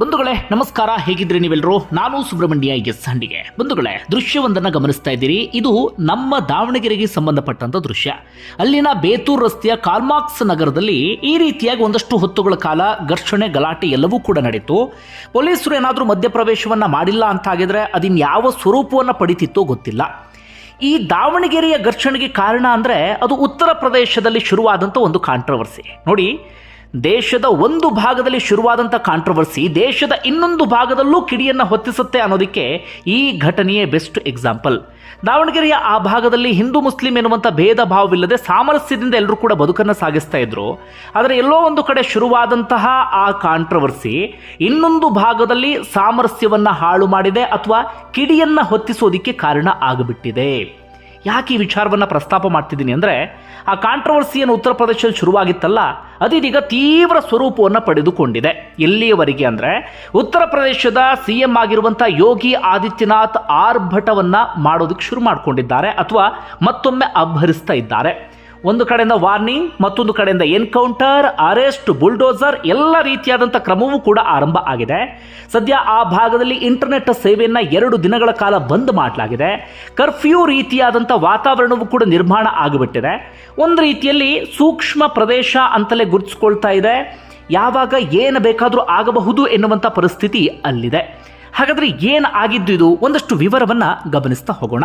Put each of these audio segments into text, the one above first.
ಬಂಧುಗಳೇ, ನಮಸ್ಕಾರ. ಹೇಗಿದ್ರಿ ನೀವೆಲ್ಲರೂ? ನಾನು ಸುಬ್ರಹ್ಮಣ್ಯ ಎಸ್ ಹಂಡಿಗೆ ಬಂಧುಗಳೇ, ದೃಶ್ಯವೊಂದನ್ನು ಗಮನಿಸ್ತಾ ಇದ್ದೀರಿ. ಇದು ನಮ್ಮ ದಾವಣಗೆರೆಗೆ ಸಂಬಂಧಪಟ್ಟಂತ ದೃಶ್ಯ. ಅಲ್ಲಿನ ಬೇತೂರು ರಸ್ತೆಯ ಕಾಲ್ಮಾಕ್ಸ್ ನಗರದಲ್ಲಿ ಈ ರೀತಿಯಾಗಿ ಒಂದಷ್ಟು ಹೊತ್ತುಗಳ ಕಾಲ ಘರ್ಷಣೆ, ಗಲಾಟೆ ಎಲ್ಲವೂ ಕೂಡ ನಡೀತು ಪೊಲೀಸರು ಏನಾದರೂ ಮಧ್ಯಪ್ರವೇಶವನ್ನ ಮಾಡಿಲ್ಲ ಅಂತ ಆಗಿದ್ರೆ ಅದಿನ್ ಯಾವ ಸ್ವರೂಪವನ್ನು ಪಡಿತಿತ್ತೋ ಗೊತ್ತಿಲ್ಲ. ಈ ದಾವಣಗೆರೆಯ ಘರ್ಷಣೆಗೆ ಕಾರಣ ಅಂದರೆ ಅದು ಉತ್ತರ ಪ್ರದೇಶದಲ್ಲಿ ಶುರುವಾದಂಥ ಒಂದು ಕಾಂಟ್ರವರ್ಸಿ ನೋಡಿ ದೇಶದ ಒಂದು ಭಾಗದಲ್ಲಿ ಶುರುವಾದಂಥ ಕಾಂಟ್ರವರ್ಸಿ ದೇಶದ ಇನ್ನೊಂದು ಭಾಗದಲ್ಲೂ ಕಿಡಿಯನ್ನು ಹೊತ್ತಿಸುತ್ತೆ ಅನ್ನೋದಕ್ಕೆ ಈ ಘಟನೆಯೇ ಬೆಸ್ಟ್ ಎಕ್ಸಾಂಪಲ್ ದಾವಣಗೆರೆಯ ಆ ಭಾಗದಲ್ಲಿ ಹಿಂದೂ ಮುಸ್ಲಿಂ ಎನ್ನುವಂಥ ಭೇದ ಭಾವವಿಲ್ಲದೆ ಸಾಮರಸ್ಯದಿಂದ ಎಲ್ಲರೂ ಕೂಡ ಬದುಕನ್ನು ಸಾಗಿಸ್ತಾ ಇದ್ರು. ಆದರೆ ಎಲ್ಲೋ ಒಂದು ಕಡೆ ಶುರುವಾದಂತಹ ಆ ಕಾಂಟ್ರವರ್ಸಿ ಇನ್ನೊಂದು ಭಾಗದಲ್ಲಿ ಸಾಮರಸ್ಯವನ್ನು ಹಾಳು ಮಾಡಿದೆ ಅಥವಾ ಕಿಡಿಯನ್ನು ಹೊತ್ತಿಸೋದಕ್ಕೆ ಕಾರಣ ಆಗಿಬಿಟ್ಟಿದೆ. ಯಾಕೆ ಈ ವಿಚಾರವನ್ನು ಪ್ರಸ್ತಾಪ ಮಾಡ್ತಿದ್ದೀನಿ ಅಂದರೆ ಆ ಕಾಂಟ್ರವರ್ಸಿಯನ್ನು ಉತ್ತರ ಪ್ರದೇಶದಲ್ಲಿ ಶುರುವಾಗಿತ್ತಲ್ಲ ಅದೀಗ ತೀವ್ರ ಸ್ವರೂಪವನ್ನು ಪಡೆದುಕೊಂಡಿದೆ. ಎಲ್ಲಿಯವರೆಗೆ ಅಂದರೆ ಉತ್ತರ ಪ್ರದೇಶದ ಸಿ ಎಂ ಆಗಿರುವಂಥ ಯೋಗಿ ಆದಿತ್ಯನಾಥ್ ಆರ್ಭಟವನ್ನು ಮಾಡೋದಕ್ಕೆ ಶುರು ಮಾಡಿಕೊಂಡಿದ್ದಾರೆ ಅಥವಾ ಮತ್ತೊಮ್ಮೆ ಅಬ್ಬರಿಸ್ತಾ ಇದ್ದಾರೆ. ಒಂದು ಕಡೆಯಿಂದ ವಾರ್ನಿಂಗ್, ಮತ್ತೊಂದು ಕಡೆಯಿಂದ ಎನ್ಕೌಂಟರ್, ಅರೆಸ್ಟ್, ಬುಲ್ಡೋಸರ್, ಎಲ್ಲ ರೀತಿಯಾದಂಥ ಕ್ರಮವೂ ಕೂಡ ಆರಂಭ ಆಗಿದೆ. ಸದ್ಯ ಆ ಭಾಗದಲ್ಲಿ ಇಂಟರ್ನೆಟ್ ಸೇವೆಯನ್ನು ಎರಡು ದಿನಗಳ ಕಾಲ ಬಂದ್ ಮಾಡಲಾಗಿದೆ. ಕರ್ಫ್ಯೂ ರೀತಿಯಾದಂಥ ವಾತಾವರಣವೂ ಕೂಡ ನಿರ್ಮಾಣ ಆಗಿಬಿಟ್ಟಿದೆ. ಒಂದು ರೀತಿಯಲ್ಲಿ ಸೂಕ್ಷ್ಮ ಪ್ರದೇಶ ಅಂತಲೇ ಗುರುತಿಸ್ಕೊಳ್ತಾ ಇದೆ. ಯಾವಾಗ ಏನು ಬೇಕಾದರೂ ಆಗಬಹುದು ಎನ್ನುವಂಥ ಪರಿಸ್ಥಿತಿ ಅಲ್ಲಿದೆ. ಹಾಗಾದರೆ ಏನು ಆಗಿದ್ದು ಇದು? ಒಂದಷ್ಟು ವಿವರವನ್ನು ಗಮನಿಸ್ತಾ ಹೋಗೋಣ.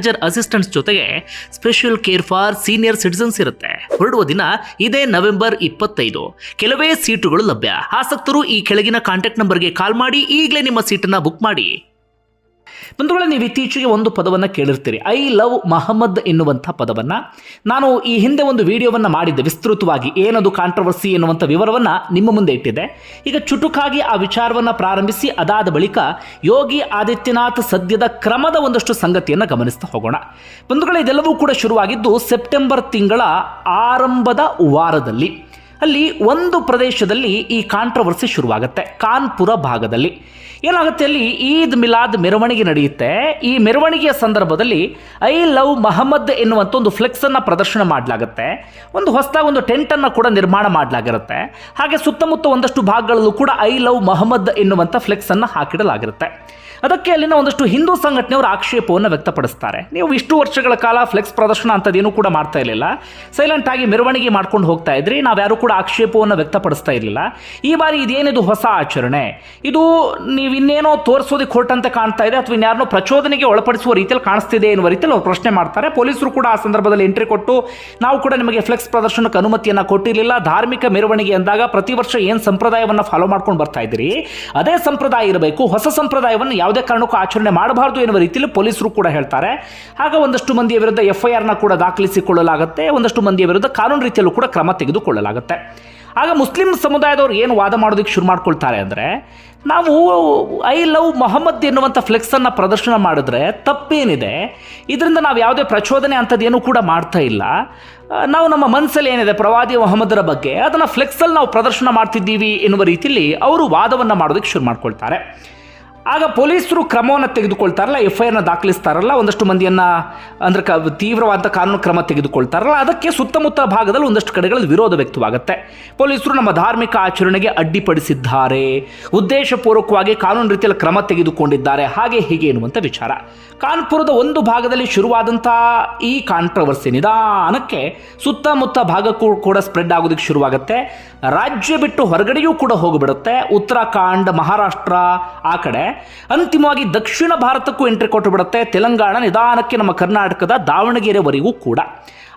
manager assistants ಜೊತೆಗೆ special care for senior citizens ಇರುತ್ತೆ. ಹೊರಡುವ ದಿನ ಇದೇ ನವೆಂಬರ್ ಇಪ್ಪತ್ತೈದು. ಕೆಲವೇ ಸೀಟುಗಳು ಲಭ್ಯ. ಆಸಕ್ತರು ಈ ಕೆಳಗಿನ ಕಾಂಟ್ಯಾಕ್ಟ್ ನಂಬರ್ಗೆ ಕಾಲ್ ಮಾಡಿ ಈಗಲೇ ನಿಮ್ಮ ಸೀಟನ್ನು ಬುಕ್ ಮಾಡಿ. ಬಂಧುಗಳೇ, ನೀವು ಇತ್ತೀಚೆಗೆ ಒಂದು ಪದವನ್ನು ಕೇಳಿರ್ತೀರಿ. ಐ ಲವ್ ಮಹಮ್ಮದ್ ಎನ್ನುವಂಥ ಪದವನ್ನು. ನಾನು ಈ ಹಿಂದೆ ಒಂದು ವಿಡಿಯೋವನ್ನು ಮಾಡಿದ್ದೆ, ವಿಸ್ತೃತವಾಗಿ ಏನದು ಕಾಂಟ್ರವರ್ಸಿ ಎನ್ನುವಂಥ ವಿವರವನ್ನು ನಿಮ್ಮ ಮುಂದೆ ಇಟ್ಟಿದ್ದೆ. ಈಗ ಚುಟುಕಾಗಿ ಆ ವಿಚಾರವನ್ನು ಪ್ರಾರಂಭಿಸಿ, ಅದಾದ ಬಳಿಕ ಯೋಗಿ ಆದಿತ್ಯನಾಥ್ ಸದ್ಯದ ಕ್ರಮದ ಒಂದಷ್ಟು ಸಂಗತಿಯನ್ನು ಗಮನಿಸ್ತಾ ಹೋಗೋಣ. ಬಂಧುಗಳೇ, ಇದೆಲ್ಲವೂ ಕೂಡ ಶುರುವಾಗಿದ್ದು ಸೆಪ್ಟೆಂಬರ್ ತಿಂಗಳ ಆರಂಭದ ವಾರದಲ್ಲಿ. ಅಲ್ಲಿ ಒಂದು ಪ್ರದೇಶದಲ್ಲಿ ಈ ಕಾಂಟ್ರವರ್ಸಿ ಶುರುವಾಗುತ್ತೆ. ಕಾನ್ಪುರ ಭಾಗದಲ್ಲಿ. ಏನಾಗುತ್ತೆ ಅಲ್ಲಿ ಈದ್ ಮಿಲಾದ್ ಮೆರವಣಿಗೆ ನಡೆಯುತ್ತೆ. ಈ ಮೆರವಣಿಗೆಯ ಸಂದರ್ಭದಲ್ಲಿ ಐ ಲವ್ ಮಹಮ್ಮದ್ ಎನ್ನುವಂಥ ಒಂದು ಫ್ಲೆಕ್ಸನ್ನು ಪ್ರದರ್ಶನ ಮಾಡಲಾಗುತ್ತೆ. ಒಂದು ಹೊಸದಾಗಿ ಒಂದು ಟೆಂಟನ್ನು ಕೂಡ ನಿರ್ಮಾಣ ಮಾಡಲಾಗಿರುತ್ತೆ. ಹಾಗೆ ಸುತ್ತಮುತ್ತ ಒಂದಷ್ಟು ಭಾಗಗಳಲ್ಲೂ ಕೂಡ ಐ ಲವ್ ಮಹಮ್ಮದ್ ಎನ್ನುವಂಥ ಫ್ಲೆಕ್ಸನ್ನು ಹಾಕಿಡಲಾಗಿರುತ್ತೆ. ಅದಕ್ಕೆ ಅಲ್ಲಿನ ಒಂದಷ್ಟು ಹಿಂದೂ ಸಂಘಟನೆಯವರು ಆಕ್ಷೇಪವನ್ನು ವ್ಯಕ್ತಪಡಿಸ್ತಾರೆ. ನೀವು ಇಷ್ಟು ವರ್ಷಗಳ ಕಾಲ ಫ್ಲೆಕ್ಸ್ ಪ್ರದರ್ಶನ ಅಂಥದ್ದೇನು ಕೂಡ ಮಾಡ್ತಾ ಇರಲಿಲ್ಲ. ಸೈಲೆಂಟ್ ಆಗಿ ಮೆರವಣಿಗೆ ಮಾಡ್ಕೊಂಡು ಹೋಗ್ತಾ ಇದ್ರಿ. ನಾವ್ಯಾರು ಕೂಡ ಆಕ್ಷೇಪವನ್ನು ವ್ಯಕ್ತಪಡಿಸ್ತಾ ಇರಲಿಲ್ಲ. ಈ ಬಾರಿ ಇದೇನಿದು ಹೊಸ ಆಚರಣೆ? ಇದು ನೀವು ಇನ್ನೇನೋ ತೋರಿಸೋದಕ್ಕೆ ಅಂತ ಕಾಣ್ತಾ ಇದೆ ಅಥವಾ ಇನ್ಯಾರನೋ ಪ್ರಚೋದನೆಗೆ ಒಳಪಡಿಸುವ ರೀತಿಯಲ್ಲಿ ಕಾಣಿಸ್ತಿದೆ ಎನ್ನುವ ರೀತಿಯಲ್ಲಿ ಅವರು ಪ್ರಶ್ನೆ ಮಾಡ್ತಾರೆ. ಪೊಲೀಸರು ಕೂಡ ಆ ಸಂದರ್ಭದಲ್ಲಿ ಎಂಟ್ರಿ ಕೊಟ್ಟು ನಾವು ಕೂಡ ನಿಮಗೆ ಫ್ಲೆಕ್ಸ್ ಪ್ರದರ್ಶನಕ್ಕೆ ಅನುಮತಿಯನ್ನು ಕೊಟ್ಟಿರಲಿಲ್ಲ. ಧಾರ್ಮಿಕ ಮೆರವಣಿಗೆ ಅಂದಾಗ ಪ್ರತಿ ವರ್ಷ ಏನು ಸಂಪ್ರದಾಯವನ್ನು ಫಾಲೋ ಮಾಡ್ಕೊಂಡು ಬರ್ತಾ ಇದ್ದೀರಿ? ಅದೇ ಸಂಪ್ರದಾಯ ಇರಬೇಕು. ಹೊಸ ಸಂಪ್ರದಾಯವನ್ನು ಯಾವುದೇ ಕಾರಣಕ್ಕೂ ಆಚರಣೆ ಮಾಡಬಾರದು ಎನ್ನುವ ರೀತಿಯಲ್ಲಿ ಪೊಲೀಸರು ಕೂಡ ಹೇಳ್ತಾರೆ. ಆಗ ಒಂದಷ್ಟು ಮಂದಿಯ ವಿರುದ್ಧ ಎಫ್ ಐ ಆರ್ನ ಕೂಡ ದಾಖಲಿಸಿಕೊಳ್ಳಲಾಗುತ್ತೆ. ಒಂದಷ್ಟು ಮಂದಿಯ ವಿರುದ್ಧ ಕಾನೂನು ರೀತಿಯಲ್ಲೂ ಕೂಡ ಕ್ರಮ ತೆಗೆದುಕೊಳ್ಳಲಾಗುತ್ತೆ. ಆಗ ಮುಸ್ಲಿಂ ಸಮುದಾಯದವ್ರು ಏನು ವಾದ ಮಾಡೋದಕ್ಕೆ ಶುರು ಮಾಡ್ಕೊಳ್ತಾರೆ ಅಂದರೆ, ನಾವು ಐ ಲವ್ ಮೊಹಮ್ಮದ್ ಎನ್ನುವಂಥ ಫ್ಲೆಕ್ಸನ್ನು ಪ್ರದರ್ಶನ ಮಾಡಿದ್ರೆ ತಪ್ಪೇನಿದೆ. ಇದರಿಂದ ನಾವು ಯಾವುದೇ ಪ್ರಚೋದನೆ ಅಂಥದ್ದೇನು ಕೂಡ ಮಾಡ್ತಾ ಇಲ್ಲ. ನಾವು ನಮ್ಮ ಮನಸ್ಸಲ್ಲಿ ಏನಿದೆ, ಪ್ರವಾದಿ ಮೊಹಮ್ಮದರ ಬಗ್ಗೆ, ಅದನ್ನು ಫ್ಲೆಕ್ಸಲ್ಲಿ ನಾವು ಪ್ರದರ್ಶನ ಮಾಡ್ತಿದ್ದೀವಿ ಎನ್ನುವ ರೀತಿಯಲ್ಲಿ ಅವರು ವಾದವನ್ನು ಮಾಡೋದಕ್ಕೆ ಶುರು ಮಾಡ್ಕೊಳ್ತಾರೆ. ಆಗ ಪೊಲೀಸರು ಕ್ರಮವನ್ನು ತೆಗೆದುಕೊಳ್ತಾರಲ್ಲ ಎಫ್ ಐ ಆರ್ನ ದಾಖಲಿಸ್ತಾರಲ್ಲ, ಒಂದಷ್ಟು ಮಂದಿಯನ್ನು, ಅಂದ್ರೆ ಕ ತೀವ್ರವಾದ ಕಾನೂನು ಕ್ರಮ ತೆಗೆದುಕೊಳ್ತಾರಲ್ಲ, ಅದಕ್ಕೆ ಸುತ್ತಮುತ್ತ ಭಾಗದಲ್ಲಿ ಒಂದಷ್ಟು ಕಡೆಗಳಲ್ಲಿ ವಿರೋಧ ವ್ಯಕ್ತವಾಗುತ್ತೆ. ಪೊಲೀಸರು ನಮ್ಮ ಧಾರ್ಮಿಕ ಆಚರಣೆಗೆ ಅಡ್ಡಿಪಡಿಸಿದ್ದಾರೆ. ಉದ್ದೇಶಪೂರ್ವಕವಾಗಿ ಕಾನೂನು ರೀತಿಯಲ್ಲಿ ಕ್ರಮ ತೆಗೆದುಕೊಂಡಿದ್ದಾರೆ. ಹಾಗೆ ಹೀಗೆ ಎನ್ನುವಂಥ ವಿಚಾರ. ಕಾನ್ಪುರದ ಒಂದು ಭಾಗದಲ್ಲಿ ಶುರುವಾದಂಥ ಈ ಕಾಂಟ್ರವರ್ಸಿ ನಿಧಾನಕ್ಕೆ ಸುತ್ತಮುತ್ತ ಭಾಗಕ್ಕೂ ಕೂಡ ಸ್ಪ್ರೆಡ್ ಆಗೋದಕ್ಕೆ ಶುರುವಾಗುತ್ತೆ. ರಾಜ್ಯ ಬಿಟ್ಟು ಹೊರಗಡೆಯೂ ಕೂಡ ಹೋಗಿಬಿಡುತ್ತೆ. ಉತ್ತರಾಖಂಡ್, ಮಹಾರಾಷ್ಟ್ರ ಆ ಕಡೆ. ಅಂತಿಮವಾಗಿ ದಕ್ಷಿಣ ಭಾರತಕ್ಕೂ ಎಂಟ್ರಿ ಕೊಟ್ಟು ಬಿಡುತ್ತೆ ತೆಲಂಗಾಣ ನಿಧಾನಕ್ಕೆ ನಮ್ಮ ಕರ್ನಾಟಕದ ದಾವಣಗೆರೆವರೆಗೂ ಕೂಡ.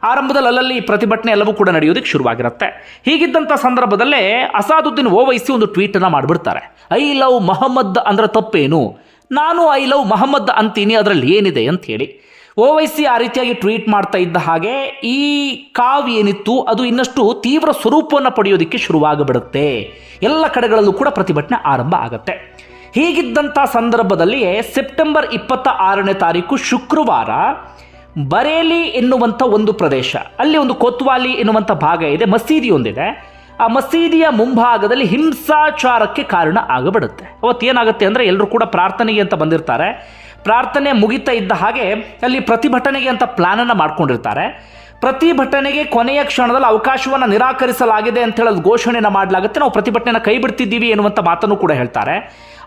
ಆರಂಭದಲ್ಲಿ ಅಲ್ಲಲ್ಲಿ ಪ್ರತಿಭಟನೆ ಎಲ್ಲವೂ ಕೂಡ ನಡೆಯೋದಕ್ಕೆ ಶುರುವಾಗಿರುತ್ತೆ. ಹೀಗಿದ್ದಂಥ ಸಂದರ್ಭದಲ್ಲೇ ಅಸಾದುದ್ದೀನ್ ಓವೈಸಿ ಒಂದು ಟ್ವೀಟನ್ನು ಮಾಡಿಬಿಡ್ತಾರೆ. ಐ ಲವ್ ಮೊಹಮ್ಮದ್ ಅಂದ್ರೆ ತಪ್ಪೇನು? ನಾನು ಐ ಲವ್ ಮೊಹಮ್ಮದ್ ಅಂತೀನಿ, ಅದರಲ್ಲಿ ಏನಿದೆ? ಅಂತ ಹೇಳಿ. ಓವೈಸಿ ಆ ರೀತಿಯಾಗಿ ಟ್ವೀಟ್ ಮಾಡ್ತಾ ಇದ್ದ ಹಾಗೆ ಈ ಕಾವ್ ಏನಿತ್ತು, ಅದು ಇನ್ನಷ್ಟು ತೀವ್ರ ಸ್ವರೂಪವನ್ನು ಪಡೆಯೋದಕ್ಕೆ ಶುರುವಾಗಬಿಡುತ್ತೆ. ಎಲ್ಲ ಕಡೆಗಳಲ್ಲೂ ಕೂಡ ಪ್ರತಿಭಟನೆ ಆರಂಭ ಆಗುತ್ತೆ. ಹೀಗಿದ್ದಂಥ ಸಂದರ್ಭದಲ್ಲಿ ಸೆಪ್ಟೆಂಬರ್ ಇಪ್ಪತ್ತ ಆರನೇ ತಾರೀಕು ಶುಕ್ರವಾರ ಬರೇಲಿ ಎನ್ನುವಂಥ ಒಂದು ಪ್ರದೇಶ, ಅಲ್ಲಿ ಒಂದು ಕೊತ್ವಾಲಿ ಎನ್ನುವಂಥ ಭಾಗ ಇದೆ, ಮಸೀದಿ ಒಂದಿದೆ. ಆ ಮಸೀದಿಯ ಮುಂಭಾಗದಲ್ಲಿ ಹಿಂಸಾಚಾರಕ್ಕೆ ಕಾರಣ ಆಗಬಿಡುತ್ತೆ. ಅವತ್ತು ಏನಾಗುತ್ತೆ ಅಂದರೆ ಎಲ್ಲರೂ ಕೂಡ ಪ್ರಾರ್ಥನೆಗೆ ಅಂತ ಬಂದಿರ್ತಾರೆ. ಪ್ರಾರ್ಥನೆ ಮುಗಿತಾ ಇದ್ದ ಹಾಗೆ ಅಲ್ಲಿ ಪ್ರತಿಭಟನೆಗೆ ಅಂತ ಪ್ಲಾನನ್ನು ಮಾಡ್ಕೊಂಡಿರ್ತಾರೆ. ಪ್ರತಿಭಟನೆಗೆ ಕೊನೆಯ ಕ್ಷಣದಲ್ಲಿ ಅವಕಾಶವನ್ನು ನಿರಾಕರಿಸಲಾಗಿದೆ ಅಂತ ಹೇಳೋದು ಘೋಷಣೆಯನ್ನು ಮಾಡಲಾಗುತ್ತೆ. ನಾವು ಪ್ರತಿಭಟನೆಯನ್ನು ಕೈ ಬಿಡ್ತಿದ್ದೀವಿ ಎನ್ನುವಂಥ ಮಾತನ್ನು ಕೂಡ ಹೇಳ್ತಾರೆ.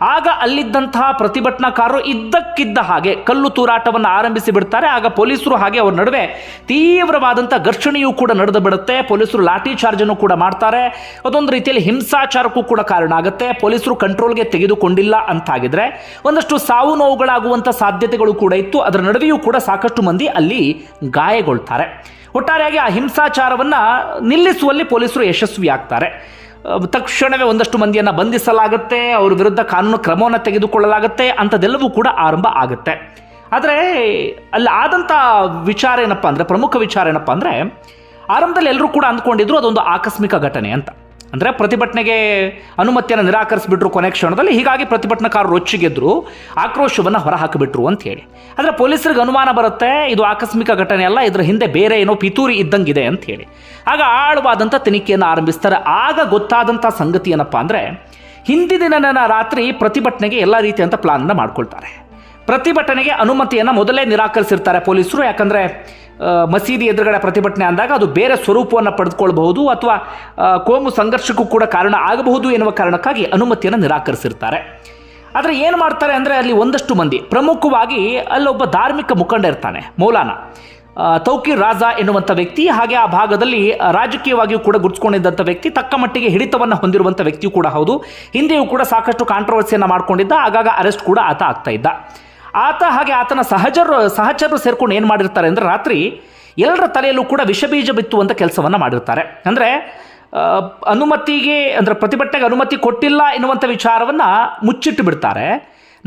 ಆಗ ಅಲ್ಲಿದ್ದಂತಹ ಪ್ರತಿಭಟನಾಕಾರರು ಇದ್ದಕ್ಕಿದ್ದ ಹಾಗೆ ಕಲ್ಲು ತೂರಾಟವನ್ನು ಆರಂಭಿಸಿ ಬಿಡ್ತಾರೆ. ಆಗ ಪೊಲೀಸರು ಹಾಗೆ ಅವರ ನಡುವೆ ತೀವ್ರವಾದಂಥ ಘರ್ಷಣೆಯೂ ಕೂಡ ನಡೆದು ಬಿಡುತ್ತೆ. ಪೊಲೀಸರು ಲಾಠಿ ಚಾರ್ಜನ್ನು ಕೂಡ ಮಾಡ್ತಾರೆ. ಅದೊಂದು ರೀತಿಯಲ್ಲಿ ಹಿಂಸಾಚಾರಕ್ಕೂ ಕೂಡ ಕಾರಣ ಆಗುತ್ತೆ. ಪೊಲೀಸರು ಕಂಟ್ರೋಲ್ಗೆ ತೆಗೆದುಕೊಂಡಿಲ್ಲ ಅಂತಾಗಿದ್ರೆ ಒಂದಷ್ಟು ಸಾವು ನೋವುಗಳಾಗುವಂಥ ಸಾಧ್ಯತೆಗಳು ಕೂಡ ಇತ್ತು. ಅದರ ನಡುವೆಯೂ ಕೂಡ ಸಾಕಷ್ಟು ಮಂದಿ ಅಲ್ಲಿ ಗಾಯಗೊಳ್ತಾರೆ. ಒಟ್ಟಾರೆಯಾಗಿ ಆ ಹಿಂಸಾಚಾರವನ್ನು ನಿಲ್ಲಿಸುವಲ್ಲಿ ಪೊಲೀಸರು ಯಶಸ್ವಿಯಾಗ್ತಾರೆ. ತಕ್ಷಣವೇ ಒಂದಷ್ಟು ಮಂದಿಯನ್ನು ಬಂಧಿಸಲಾಗುತ್ತೆ, ಅವ್ರ ವಿರುದ್ಧ ಕಾನೂನು ಕ್ರಮವನ್ನು ತೆಗೆದುಕೊಳ್ಳಲಾಗುತ್ತೆ ಅಂಥದ್ದೆಲ್ಲವೂ ಕೂಡ ಆರಂಭ ಆಗುತ್ತೆ. ಆದರೆ, ಅಲ್ಲಿ ಆದಂಥ ವಿಚಾರ ಏನಪ್ಪ ಅಂದರೆ, ಪ್ರಮುಖ ವಿಚಾರ ಏನಪ್ಪ ಅಂದರೆ, ಆರಂಭದಲ್ಲಿ ಎಲ್ಲರೂ ಕೂಡ ಅಂದ್ಕೊಂಡಿದ್ರು ಅದೊಂದು ಆಕಸ್ಮಿಕ ಘಟನೆ ಅಂತ. ಅಂದರೆ ಪ್ರತಿಭಟನೆಗೆ ಅನುಮತಿಯನ್ನು ನಿರಾಕರಿಸಿಬಿಟ್ರು ಕೊನೆ ಕ್ಷಣದಲ್ಲಿ, ಹೀಗಾಗಿ ಪ್ರತಿಭಟನಾಕಾರರು ರೊಚ್ಚಿಗೆದ್ರು, ಆಕ್ರೋಶವನ್ನು ಹೊರಹಾಕಿಬಿಟ್ರು ಅಂತ ಹೇಳಿ. ಆದರೆ ಪೊಲೀಸರಿಗೆ ಅನುಮಾನ ಬರುತ್ತೆ, ಇದು ಆಕಸ್ಮಿಕ ಘಟನೆ ಅಲ್ಲ, ಇದರ ಹಿಂದೆ ಬೇರೆ ಏನೋ ಪಿತೂರಿ ಇದ್ದಂಗಿದೆ ಅಂತ ಹೇಳಿ. ಆಗ ಆಳವಾದಂಥ ತನಿಖೆಯನ್ನು ಆರಂಭಿಸ್ತಾರೆ. ಆಗ ಗೊತ್ತಾದಂಥ ಸಂಗತಿ ಏನಪ್ಪ ಅಂದರೆ ಹಿಂದಿನ ದಿನ ರಾತ್ರಿ ಪ್ರತಿಭಟನೆಗೆ ಎಲ್ಲ ರೀತಿಯಂಥ ಪ್ಲಾನನ್ನು ಮಾಡ್ಕೊಳ್ತಾರೆ. ಪ್ರತಿಭಟನೆಗೆ ಅನುಮತಿಯನ್ನು ಮೊದಲೇ ನಿರಾಕರಿಸಿರ್ತಾರೆ ಪೊಲೀಸರು, ಯಾಕಂದರೆ ಮಸೀದಿ ಎದುರುಗಡೆ ಪ್ರತಿಭಟನೆ ಅಂದಾಗ ಅದು ಬೇರೆ ಸ್ವರೂಪವನ್ನು ಪಡೆದುಕೊಳ್ಳಬಹುದು ಅಥವಾ ಕೋಮು ಸಂಘರ್ಷಕ್ಕೂ ಕೂಡ ಕಾರಣ ಆಗಬಹುದು ಎನ್ನುವ ಕಾರಣಕ್ಕಾಗಿ ಅನುಮತಿಯನ್ನು ನಿರಾಕರಿಸಿರ್ತಾರೆ. ಆದರೆ ಏನು ಮಾಡ್ತಾರೆ ಅಂದರೆ ಅಲ್ಲಿ ಒಂದಷ್ಟು ಮಂದಿ, ಪ್ರಮುಖವಾಗಿ ಅಲ್ಲೊಬ್ಬ ಧಾರ್ಮಿಕ ಮುಖಂಡ ಇರ್ತಾನೆ, ಮೌಲಾನ. ತೌಕೀರ್ ರಾಜಾ ಎನ್ನುವಂಥ ವ್ಯಕ್ತಿ, ಹಾಗೆ ಆ ಭಾಗದಲ್ಲಿ ರಾಜಕೀಯವಾಗಿಯೂ ಕೂಡ ಗುರುತಿಸ್ಕೊಂಡಿದ್ದಂಥ ವ್ಯಕ್ತಿ, ತಕ್ಕ ಮಟ್ಟಿಗೆ ಹಿಡಿತವನ್ನು ಹೊಂದಿರುವಂಥ ವ್ಯಕ್ತಿಯೂ ಕೂಡ ಹೌದು. ಹಿಂದೆಯೂ ಕೂಡ ಸಾಕಷ್ಟು ಕಾಂಟ್ರವರ್ಸಿಯನ್ನು ಮಾಡಿಕೊಂಡಿದ್ದ, ಆಗಾಗ ಅರೆಸ್ಟ್ ಕೂಡ ಆತ ಆಗ್ತಾ ಇದ್ದ. ಆತ ಹಾಗೆ ಆತನ ಸಹಜರು, ಸಹಚರರು ಸೇರ್ಕೊಂಡು ಏನು ಮಾಡಿರ್ತಾರೆ ಅಂದರೆ ರಾತ್ರಿ ಎಲ್ಲರ ತಲೆಯಲ್ಲೂ ಕೂಡ ವಿಷಬೀಜ ಬಿತ್ತುವಂಥ ಕೆಲಸವನ್ನು ಮಾಡಿರ್ತಾರೆ. ಅಂದರೆ ಅನುಮತಿಗೆ, ಅಂದರೆ ಪ್ರತಿಭಟನೆಗೆ ಅನುಮತಿ ಕೊಟ್ಟಿಲ್ಲ ಎನ್ನುವಂಥ ವಿಚಾರವನ್ನು ಮುಚ್ಚಿಟ್ಟು ಬಿಡ್ತಾರೆ.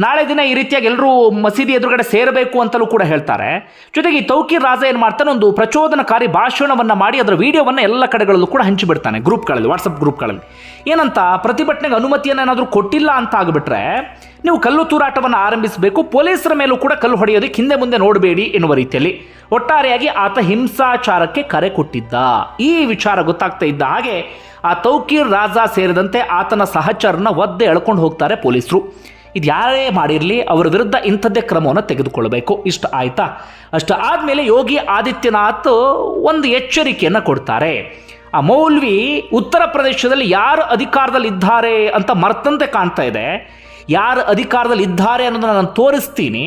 ನಾಳೆ ದಿನ ಈ ರೀತಿಯಾಗಿ ಎಲ್ಲರೂ ಮಸೀದಿ ಎದುರುಗಡೆ ಸೇರಬೇಕು ಅಂತಲೂ ಕೂಡ ಹೇಳ್ತಾರೆ. ಜೊತೆಗೆ ಈ ತೌಕೀರ್ ರಾಜ ಏನು ಮಾಡ್ತಾನೆ? ಒಂದು ಪ್ರಚೋದನಕಾರಿ ಭಾಷಣವನ್ನು ಮಾಡಿ ಅದರ ವಿಡಿಯೋವನ್ನು ಎಲ್ಲ ಕಡೆಗಳಲ್ಲೂ ಕೂಡ ಹಂಚಿಬಿಡ್ತಾನೆ ಗ್ರೂಪ್ಗಳಲ್ಲಿ, ವಾಟ್ಸಪ್ ಗ್ರೂಪ್ಗಳಲ್ಲಿ. ಏನಂತ, ಪ್ರತಿಭಟನೆಗೆ ಅನುಮತಿಯನ್ನು ಏನಾದರೂ ಕೊಟ್ಟಿಲ್ಲ ಅಂತ ಆಗಿಬಿಟ್ರೆ ನೀವು ಕಲ್ಲು ತೂರಾಟವನ್ನು ಆರಂಭಿಸಬೇಕು, ಪೊಲೀಸರ ಮೇಲೂ ಕೂಡ ಕಲ್ಲು ಹೊಡೆಯೋದಕ್ಕೆ ಹಿಂದೆ ಮುಂದೆ ನೋಡಬೇಡಿ ಎನ್ನುವ ರೀತಿಯಲ್ಲಿ ಒಟ್ಟಾರೆಯಾಗಿ ಆತ ಹಿಂಸಾಚಾರಕ್ಕೆ ಕರೆ ಕೊಟ್ಟಿದ್ದ. ಈ ವಿಚಾರ ಗೊತ್ತಾಗ್ತಾ ಇದ್ದ ಹಾಗೆ ಆ ತೌಕೀರ್ ರಾಜ ಸೇರಿದಂತೆ ಆತನ ಸಹಚರನ ಒದ್ದೆ ಎಳ್ಕೊಂಡು ಹೋಗ್ತಾರೆ ಪೊಲೀಸರು. ಇದು ಯಾರೇ ಮಾಡಿರಲಿ ಅವರ ವಿರುದ್ಧ ಇಂಥದ್ದೇ ಕ್ರಮವನ್ನು ತೆಗೆದುಕೊಳ್ಬೇಕು ಇಷ್ಟು ಆಯಿತಾ? ಅಷ್ಟು ಆದಮೇಲೆ ಯೋಗಿ ಆದಿತ್ಯನಾಥ್ ಒಂದು ಎಚ್ಚರಿಕೆಯನ್ನು ಕೊಡ್ತಾರೆ. ಆ ಮೌಲ್ವಿ ಉತ್ತರ ಪ್ರದೇಶದಲ್ಲಿ ಯಾರು ಅಧಿಕಾರದಲ್ಲಿ ಇದ್ದಾರೆ ಅಂತ ಮರ್ತಂತೆ ಕಾಣ್ತಾ ಇದೆ. ಯಾರು ಅಧಿಕಾರದಲ್ಲಿ ಇದ್ದಾರೆ ಅನ್ನೋದನ್ನು ನಾನು ತೋರಿಸ್ತೀನಿ.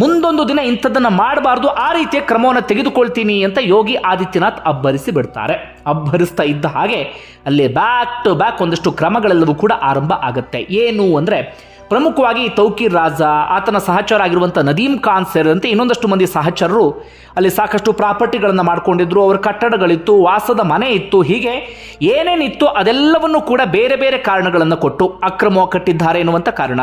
ಮುಂದೊಂದು ದಿನ ಇಂಥದ್ದನ್ನು ಮಾಡಬಾರ್ದು, ಆ ರೀತಿಯ ಕ್ರಮವನ್ನು ತೆಗೆದುಕೊಳ್ತೀನಿ ಅಂತ ಯೋಗಿ ಆದಿತ್ಯನಾಥ್ ಅಬ್ಬರಿಸಿ ಬಿಡ್ತಾರೆ. ಅಬ್ಬರಿಸ್ತಾ ಇದ್ದ ಹಾಗೆ ಅಲ್ಲಿ ಬ್ಯಾಕ್ ಟು ಬ್ಯಾಕ್ ಒಂದಷ್ಟು ಕ್ರಮಗಳೆಲ್ಲವೂ ಕೂಡ ಆರಂಭ ಆಗುತ್ತೆ. ಏನು ಅಂದರೆ ಪ್ರಮುಖವಾಗಿ ತೌಕೀರ್ ರಾಜ, ಆತನ ಸಹಚರ ಆಗಿರುವಂಥ ನದೀಮ್ ಖಾನ್ ಸೇರಿದಂತೆ ಇನ್ನೊಂದಷ್ಟು ಮಂದಿ ಸಹಚರರು ಅಲ್ಲಿ ಸಾಕಷ್ಟು ಪ್ರಾಪರ್ಟಿಗಳನ್ನು ಮಾಡಿಕೊಂಡಿದ್ರು. ಅವರ ಕಟ್ಟಡಗಳಿತ್ತು, ವಾಸದ ಮನೆ ಇತ್ತು. ಹೀಗೆ ಏನೇನಿತ್ತು ಅದೆಲ್ಲವನ್ನು ಕೂಡ ಬೇರೆ ಬೇರೆ ಕಾರಣಗಳನ್ನು ಕೊಟ್ಟು ಅಕ್ರಮವಾಗಿ ಕಟ್ಟಿದ್ದಾರೆ ಎನ್ನುವಂಥ ಕಾರಣ.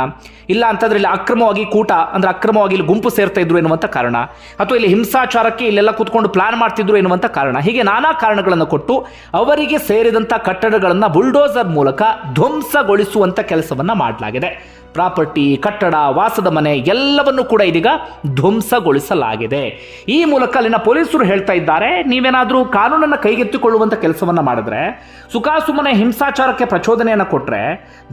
ಇಲ್ಲ ಅಂತಂದ್ರೆ ಇಲ್ಲಿ ಅಕ್ರಮವಾಗಿ ಕೂಟ, ಅಂದರೆ ಅಕ್ರಮವಾಗಿ ಇಲ್ಲಿ ಗುಂಪು ಸೇರ್ತಾ ಇದ್ರು ಎನ್ನುವಂಥ ಕಾರಣ. ಅಥವಾ ಇಲ್ಲಿ ಹಿಂಸಾಚಾರಕ್ಕೆ ಇಲ್ಲೆಲ್ಲ ಕೂತ್ಕೊಂಡು ಪ್ಲಾನ್ ಮಾಡ್ತಿದ್ರು ಎನ್ನುವಂಥ ಕಾರಣ. ಹೀಗೆ ನಾನಾ ಕಾರಣಗಳನ್ನು ಕೊಟ್ಟು ಅವರಿಗೆ ಸೇರಿದಂಥ ಕಟ್ಟಡಗಳನ್ನು ಬುಲ್ಡೋಸರ್ ಮೂಲಕ ಧ್ವಂಸಗೊಳಿಸುವಂಥ ಕೆಲಸವನ್ನು ಮಾಡಲಾಗಿದೆ. ಪ್ರಾಪರ್ಟಿ, ಕಟ್ಟಡ, ವಾಸದ ಮನೆ ಎಲ್ಲವನ್ನು ಕೂಡ ಇದೀಗ ಧ್ವಂಸಗೊಳಿಸಲಾಗಿದೆ. ಈ ಮೂಲಕ ಅಲ್ಲಿನ ಪೊಲೀಸರು ಹೇಳ್ತಾ ಇದ್ದಾರೆ, ನೀವೇನಾದರೂ ಕಾನೂನನ್ನು ಕೈಗೆತ್ತಿಕೊಳ್ಳುವಂಥ ಕೆಲಸವನ್ನು ಮಾಡಿದ್ರೆ, ಸುಖಾಸುಮನೆ ಹಿಂಸಾಚಾರಕ್ಕೆ ಪ್ರಚೋದನೆಯನ್ನು ಕೊಟ್ಟರೆ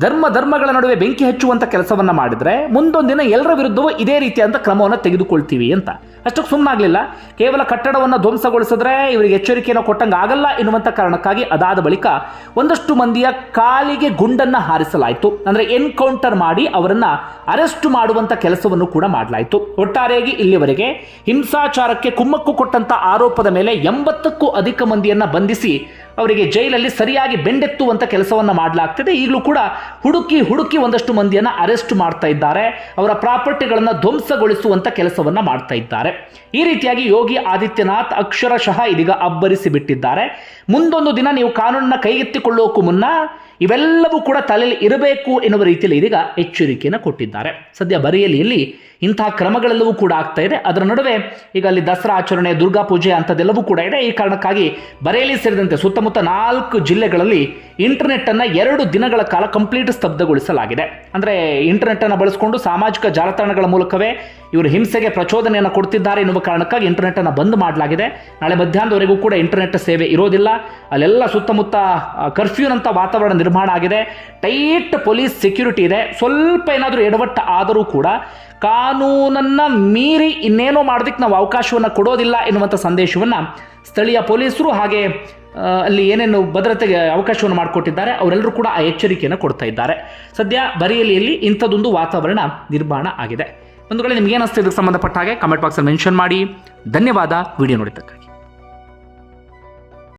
ಧರ್ಮ ಧರ್ಮಗಳ ನಡುವೆ ಬೆಂಕಿ ಹಚ್ಚುವಂಥ ಕೆಲಸವನ್ನು ಮಾಡಿದರೆ, ಮುಂದೊಂದಿನ ಎಲ್ಲರ ವಿರುದ್ಧವೂ ಇದೇ ರೀತಿಯಾದಂಥ ಕ್ರಮವನ್ನು ತೆಗೆದುಕೊಳ್ತೀವಿ ಅಂತ. ಅಷ್ಟಕ್ಕೆ ಸುಮ್ಮನಾಗಲಿಲ್ಲ ಕೇವಲ ಕಟ್ಟಡವನ್ನು ಧ್ವಂಸಗೊಳಿಸಿದ್ರೆ ಇವರಿಗೆ ಎಚ್ಚರಿಕೆಯನ್ನು ಕೊಟ್ಟಂಗೆ ಆಗಲ್ಲ ಎನ್ನುವಂಥ ಕಾರಣಕ್ಕಾಗಿ ಅದಾದ ಬಳಿಕ ಒಂದಷ್ಟು ಮಂದಿಯ ಕಾಲಿಗೆ ಗುಂಡನ್ನು ಹಾರಿಸಲಾಯಿತು. ಅಂದರೆ ಎನ್ಕೌಂಟರ್ ಮಾಡಿ ಅವರನ್ನ ಅರೆಸ್ಟ್ ಮಾಡುವಂಥ ಕೆಲಸವನ್ನು ಕೂಡ ಮಾಡಲಾಯಿತು. ಒಟ್ಟಾರೆಯಾಗಿ ಇಲ್ಲಿವರೆಗೆ ಹಿಂಸಾಚಾರಕ್ಕೆ ಕುಮ್ಮಕ್ಕು ಕೊಟ್ಟಂತ ಆರೋಪದ ಮೇಲೆ ಎಂಬತ್ತಕ್ಕೂ ಅಧಿಕ ಮಂದಿಯನ್ನು ಬಂಧಿಸಿ ಅವರಿಗೆ ಜೈಲಲ್ಲಿ ಸರಿಯಾಗಿ ಬೆಂಡೆತ್ತುವಂಥ ಕೆಲಸವನ್ನ ಮಾಡಲಾಗ್ತಿದೆ. ಈಗಲೂ ಕೂಡ ಹುಡುಕಿ ಹುಡುಕಿ ಒಂದಷ್ಟು ಮಂದಿಯನ್ನ ಅರೆಸ್ಟ್ ಮಾಡ್ತಾ ಇದ್ದಾರೆ. ಅವರ ಪ್ರಾಪರ್ಟಿಗಳನ್ನ ಧ್ವಂಸಗೊಳಿಸುವಂಥ ಕೆಲಸವನ್ನ ಮಾಡ್ತಾ ಇದ್ದಾರೆ. ಈ ರೀತಿಯಾಗಿ ಯೋಗಿ ಆದಿತ್ಯನಾಥ್ ಅಕ್ಷರಶಃ ಇದೀಗ ಅಬ್ಬರಿಸಿ ಬಿಟ್ಟಿದ್ದಾರೆ ಮುಂದೊಂದು ದಿನ ನೀವು ಕಾನೂನನ್ನ ಕೈಗೆತ್ತಿಕೊಳ್ಳೋಕ್ಕೂ ಮುನ್ನ ಇವೆಲ್ಲವೂ ಕೂಡ ತಲೆಯಲ್ಲಿ ಇರಬೇಕು ಎನ್ನುವ ರೀತಿಯಲ್ಲಿ ಇದೀಗ ಎಚ್ಚರಿಕೆಯನ್ನು ಕೊಟ್ಟಿದ್ದಾರೆ. ಸದ್ಯ ಬರೆಯಲಿಯಲ್ಲಿ ಇಂತಹ ಕ್ರಮಗಳೆಲ್ಲವೂ ಕೂಡ ಆಗ್ತಾ ಇದೆ. ಅದರ ನಡುವೆ ಈಗ ಅಲ್ಲಿ ದಸರಾ ಆಚರಣೆ, ದುರ್ಗಾ ಪೂಜೆ ಅಂಥದ್ದೆಲ್ಲವೂ ಕೂಡ ಇದೆ. ಈ ಕಾರಣಕ್ಕಾಗಿ ಬರೆಯಲಿ ಸೇರಿದಂತೆ ಸುತ್ತಮುತ್ತ ನಾಲ್ಕು ಜಿಲ್ಲೆಗಳಲ್ಲಿ ಇಂಟರ್ನೆಟ್ ಅನ್ನ ಎರಡು ದಿನಗಳ ಕಾಲ ಕಂಪ್ಲೀಟ್ ಸ್ತಬ್ಧಗೊಳಿಸಲಾಗಿದೆ. ಅಂದ್ರೆ ಇಂಟರ್ನೆಟ್ ಅನ್ನು ಬಳಸಿಕೊಂಡು ಸಾಮಾಜಿಕ ಜಾಲತಾಣಗಳ ಮೂಲಕವೇ ಇವರು ಹಿಂಸೆಗೆ ಪ್ರಚೋದನೆಯನ್ನು ಕೊಡ್ತಿದ್ದಾರೆ ಎನ್ನುವ ಕಾರಣಕ್ಕಾಗಿ ಇಂಟರ್ನೆಟ್ ಅನ್ನು ಬಂದ್ ಮಾಡಲಾಗಿದೆ. ನಾಳೆ ಮಧ್ಯಾಹ್ನದವರೆಗೂ ಕೂಡ ಇಂಟರ್ನೆಟ್ ಸೇವೆ ಇರೋದಿಲ್ಲ. ಅಲ್ಲೆಲ್ಲ ಸುತ್ತಮುತ್ತ ಕರ್ಫ್ಯೂನಂತ ವಾತಾವರಣ ನಿರ್ಮಾಣ ಆಗಿದೆ. ಟೈಟ್ ಪೊಲೀಸ್ ಸೆಕ್ಯೂರಿಟಿ ಇದೆ. ಸ್ವಲ್ಪ ಏನಾದರೂ ಎಡವಟ್ಟು ಆದರೂ ಕೂಡ ಕಾನೂನನ್ನ ಮೀರಿ ಇನ್ನೇನೋ ಮಾಡೋದಕ್ಕೆ ನಾವು ಅವಕಾಶವನ್ನು ಕೊಡೋದಿಲ್ಲ ಎನ್ನುವಂಥ ಸಂದೇಶವನ್ನು ಸ್ಥಳೀಯ ಪೊಲೀಸರು ಹಾಗೆ ಅಲ್ಲಿ ಏನೇನು ಭದ್ರತೆಗೆ ಅವಕಾಶವನ್ನು ಮಾಡಿಕೊಟ್ಟಿದ್ದಾರೆ, ಅವರೆಲ್ಲರೂ ಕೂಡ ಆ ಎಚ್ಚರಿಕೆಯನ್ನು ಕೊಡ್ತಾ ಇದ್ದಾರೆ. ಸದ್ಯ ಬರೆಯಲಿಯಲ್ಲಿ ಇಂಥದ್ದೊಂದು ವಾತಾವರಣ ನಿರ್ಮಾಣ ಆಗಿದೆ. ಒಂದು ವೇಳೆ ನಿಮ್ಗೆ ಏನಿಸ್ತು ಇದಕ್ಕೆ ಸಂಬಂಧಪಟ್ಟ ಹಾಗೆ ಕಮೆಂಟ್ ಬಾಕ್ಸಲ್ಲಿ ಮೆನ್ಷನ್ ಮಾಡಿ. ಧನ್ಯವಾದ. ವಿಡಿಯೋ ನೋಡಿದ್ದಕ್ಕೆ